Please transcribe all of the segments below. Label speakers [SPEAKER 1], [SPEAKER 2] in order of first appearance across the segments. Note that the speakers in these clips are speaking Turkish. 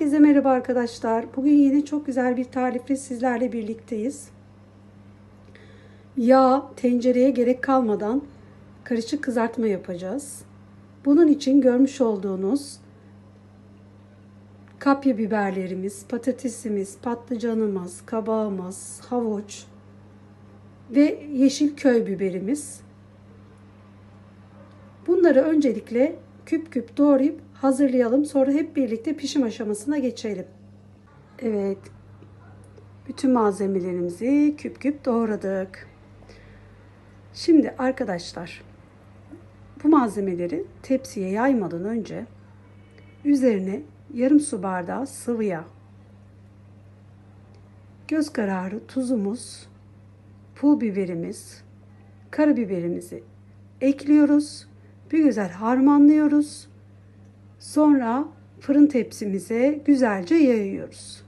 [SPEAKER 1] Herkese merhaba arkadaşlar. Bugün yine çok güzel bir tarifle sizlerle birlikteyiz. Yağ, tencereye gerek kalmadan karışık kızartma yapacağız. Bunun için görmüş olduğunuz kapya biberlerimiz, patatesimiz, patlıcanımız, kabağımız, havuç ve yeşil köy biberimiz. Bunları öncelikle küp küp doğrayıp hazırlayalım. Sonra hep birlikte pişim aşamasına geçelim. Evet. Bütün malzemelerimizi küp küp doğradık. Şimdi arkadaşlar bu malzemeleri tepsiye yaymadan önce üzerine yarım su bardağı sıvı yağ, göz kararı tuzumuz, pul biberimiz, karabiberimizi ekliyoruz. Bir güzel harmanlıyoruz. Sonra fırın tepsimize güzelce yayıyoruz.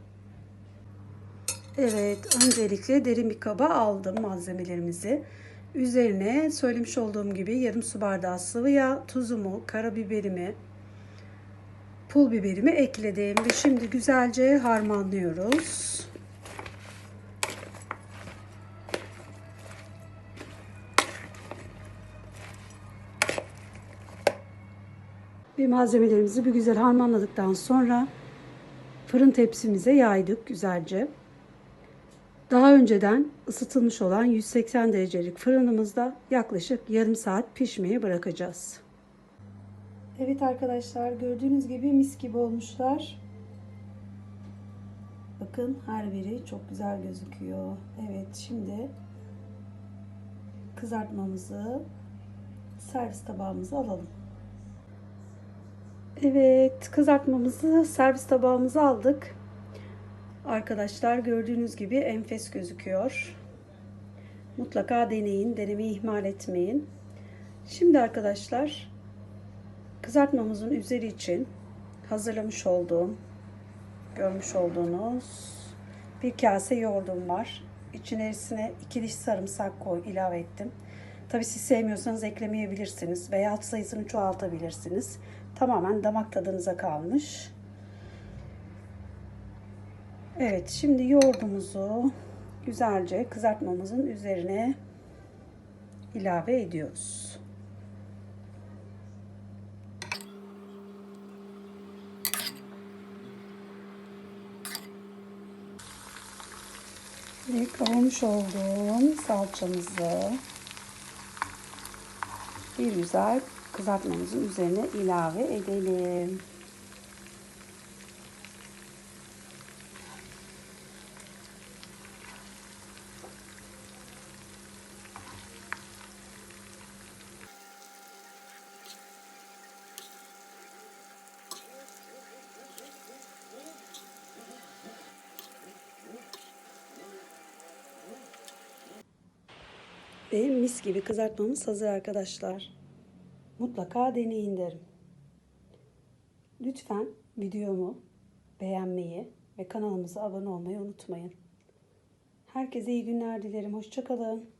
[SPEAKER 1] Evet, öncelikle derin bir kaba aldım malzemelerimizi. Üzerine söylemiş olduğum gibi yarım su bardağı sıvı yağ, tuzumu, karabiberimi, pul biberimi ekledim ve şimdi güzelce harmanlıyoruz. Ve malzemelerimizi bir güzel harmanladıktan sonra fırın tepsimize yaydık güzelce. Daha önceden ısıtılmış olan 180 derecelik fırınımızda yaklaşık yarım saat pişmeye bırakacağız. Evet arkadaşlar gördüğünüz gibi mis gibi olmuşlar. Bakın her biri çok güzel gözüküyor. Evet şimdi kızartmamızı servis tabağımıza alalım. Evet, kızartmamızı servis tabağımıza aldık. Arkadaşlar gördüğünüz gibi enfes gözüküyor. Mutlaka deneyin, denemeyi ihmal etmeyin. Şimdi arkadaşlar kızartmamızın üzeri için hazırlamış olduğum, görmüş olduğunuz bir kase yoğurdum var. İçerisine iki diş sarımsak koy, ilave ettim. Tabi siz sevmiyorsanız eklemeyebilirsiniz veya sayısını çoğaltabilirsiniz. Tamamen damak tadınıza kalmış. Evet şimdi yoğurdumuzu güzelce kızartmamızın üzerine ilave ediyoruz. Ve kavurmuş olduğum salçamızı bir güzel kızartmamızın üzerine ilave edelim. Ve mis gibi kızartmamız hazır arkadaşlar. Mutlaka deneyin derim. Lütfen videomu beğenmeyi ve kanalımıza abone olmayı unutmayın. Herkese iyi günler dilerim. Hoşçakalın.